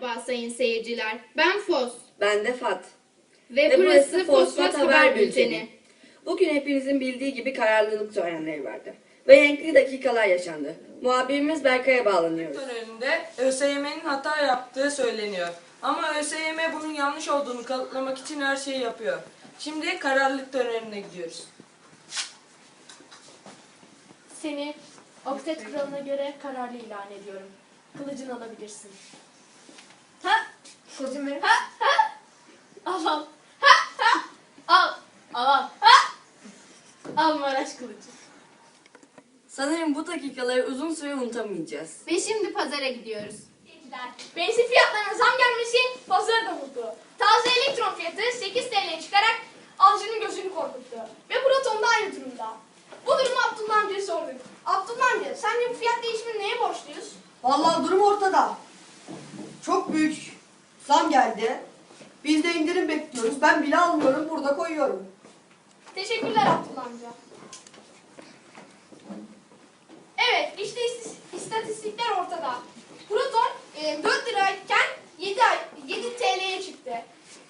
Merhaba sayın seyirciler. Ben Fos Ben de Fat. ve, burası Fosfat Haber Bülteni. Bugün hepinizin bildiği gibi kararlılık törenleri vardı. Ve renkli dakikalar yaşandı. Muhabirimiz Berkay'a bağlanıyoruz. töreninde ÖSYM'nin hata yaptığı söyleniyor. Ama ÖSYM bunun yanlış olduğunu kanıtlamak için her şeyi yapıyor. Şimdi kararlılık törenine gidiyoruz. Seni oktet kuralına göre kararlı ilan ediyorum. Kılıcını alabilirsin. Benim. Ha? Ha? Al al. Ha? Ha? Al. Al al. Ha? Al Maraş kılıcı. Sanırım bu dakikaları uzun süre unutamayacağız. Ve şimdi pazara gidiyoruz. Benzin fiyatlarına zam gelmesi pazarı da vurdu. Taze elektron fiyatı 8 TL'ye çıkarak alıcının gözünü korkuttu. Ve Proton da aynı durumda. Bu durumu Abdullah amcaya sorduk. Abdullah amca sence bu fiyat değişimini neye borçluyuz? Vallahi durum ortada. Çok büyük zam geldi. Biz de indirim bekliyoruz. Ben bile almıyorum, burada koyuyorum. Teşekkürler Abdullah amca. Evet, işte istatistikler ortada. Proton e, 4 lirayken 7, ay, 7 TL'ye çıktı.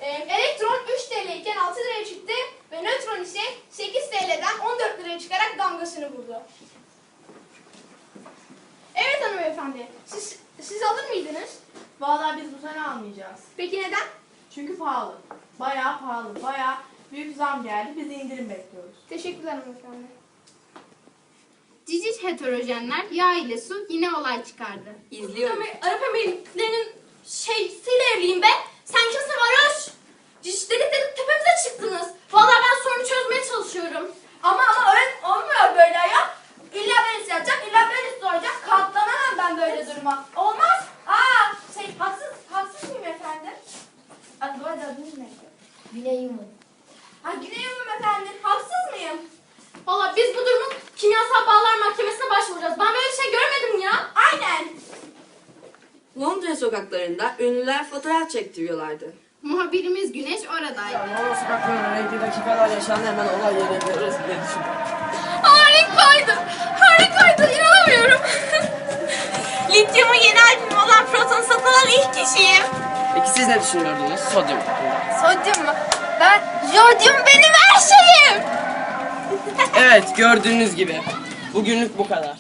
E, elektron 3 TL iken 6 liraya çıktı ve nötron ise 8 TL'den 14 liraya çıkarak damgasını vurdu. Evet hanımefendi, siz? Vallahi biz bu sene almayacağız. Peki neden? Çünkü pahalı. Bayağı pahalı. Bayağı büyük zam geldi. Biz indirim bekliyoruz. Teşekkürler hanımefendi. Cici heterojenler yağ ile su yine olay çıkardı. İzliyoruz. Arap Emirlikleri'nin şeysiyle evliyim be. Sen kimsin varoş? Ciş dedik dedik tepemize çıktınız. Vallahi ben sorunu çözmeye çalışıyorum. Ama ama öyle olmuyor böyle ya. İlla ben yapacak, illa ben olacak. Katlanamam ben böyle duruma. Olmaz. Aa, şey haksız, haksız mıyım efendim? Adı var da adınız neydi? Güney Yumum. Ha Güney Yumum efendim. Haksız mıyım? Valla biz bu durumun kimyasal bağlar mahkemesine başvuracağız. Ben böyle bir şey görmedim ya. Aynen. Londra sokaklarında ünlüler fotoğraf çektiriyorlardı. Muhabirimiz Güneş oradaydı. Londra sokaklarında renkli dakikalar yaşandı hemen olay yerine gidiyoruz. Harikaydı. Harikaydı. İnanamıyorum. Lityumu yeni albüm olan Proton satın alan ilk kişiyim. Peki siz ne düşünüyordunuz? Sodyum. Sodyum mu? Ben, Jodyum benim her şeyim. Evet gördüğünüz gibi. Bugünlük bu kadar.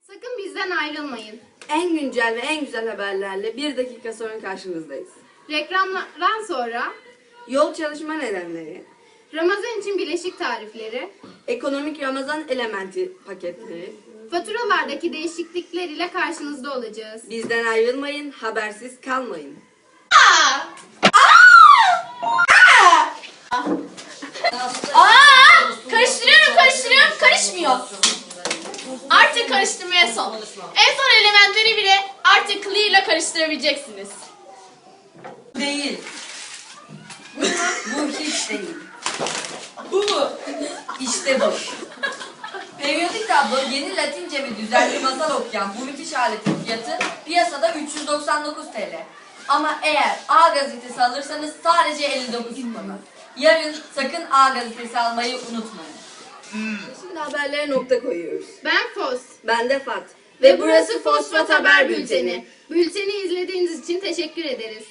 Sakın bizden ayrılmayın. En güncel ve en güzel haberlerle bir dakika sonra karşınızdayız. Reklamlardan sonra Yol çalışma nedenleri, Ramazan için bileşik tarifleri, ekonomik Ramazan elementi paketleri. faturalardaki değişiklikler ile karşınızda olacağız. Bizden ayrılmayın, habersiz kalmayın. Aa, karıştırıyorum karıştırıyorum karışmıyor. Artık karıştırmaya son. En son elementleri bile artık clear ile karıştırabileceksiniz. Değil. bu hiç değil. Bu mu? İşte bu. Periyodik tablo yeni Latince ve düzenli masal okuyan bu müthiş aletin fiyatı piyasada 399 TL. Ama eğer A gazetesi alırsanız sadece 59 TL. Yarın sakın A gazetesi almayı unutmayın. Şimdi haberlere nokta koyuyoruz. Ben Fos. Ben de Fat. Ve burası Fosfat Haber Bülteni. Bülteni izlediğiniz için teşekkür ederiz.